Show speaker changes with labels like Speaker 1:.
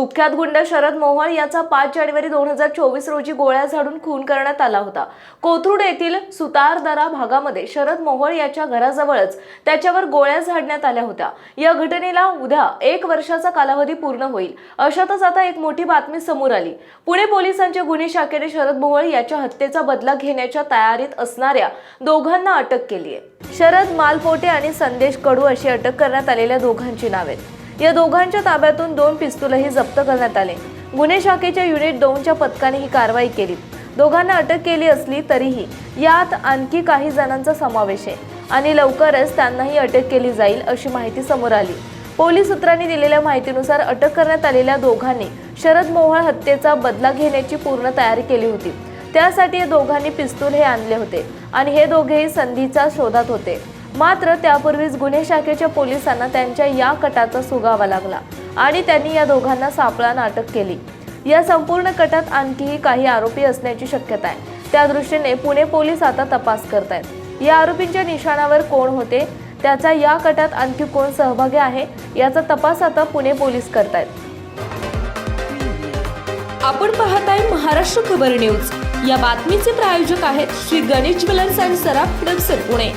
Speaker 1: कुख्यात गुंड शरद मोहोळ याचा पाच जानेवारी दोन हजार चोवीस रोजी गोळ्या झाडून खून करण्यात आला होता. कोथरूड येथील सुतारदरा भागामध्ये शरद मोहोळ याच्या घराजवळच त्याच्यावर गोळ्या झाडण्यात आल्या होत्या. या घटनेला उद्या एक वर्षाचा कालावधी पूर्ण होईल. अशातच आता एक मोठी बातमी समोर आली. पुणे पोलिसांच्या गुन्हे शाखेने शरद मोहोळ याच्या हत्येचा बदला घेण्याच्या तयारीत असणाऱ्या दोघांना अटक केली आहे शरद मालपोटे आणि संदेश कडू अशी अटक करण्यात आलेल्या दोघांची नावे. आहेत. या दोघांच्या ताब्यातून दोन पिस्तूलही जप्त करण्यात आले. गुन्हे शाखेच्या युनिट दोनच्या पथकाने ही कारवाई केली. दोघांना अटक केली असली तरीही यात आणखी काही जणांचा समावेश आहे आणि लवकरच त्यांनाही अटक केली जाईल अशी माहिती समोर आली. पोलीस सूत्रांनी दिलेल्या माहितीनुसार अटक करण्यात आलेल्या दोघांनी शरद मोहोळ हत्येचा बदला घेण्याची पूर्ण तयारी केली होती. त्यासाठी या दोघांनी पिस्तूल हे आणले होते आणि हे दोघेही संधीचा शोधात होते. मात्र त्यापूर्वीच गुन्हे शाखेच्या पोलिसांना त्यांच्या या कटाचा सुगावा लागला आणि त्यांनी या दोघांना सापळा नाटक केली. या संपूर्ण कटात आणखीही काही आरोपी असण्याची शक्यता आहे. त्या दृष्टीने पुणे पोलीस आता तपास करत आहेत या आरोपींच्या निशाणावर कोण होते? त्याचा या कटात आणखी कोण सहभागी आहे? याचा तपास आता पुणे पोलीस करतायत. आपण पाहत आहे महाराष्ट्र खबर न्यूज. या बातमीचे प्रायोजक आहेत श्री गणेश ज्वेलर्स अँड सराफ हडपसर पुणे.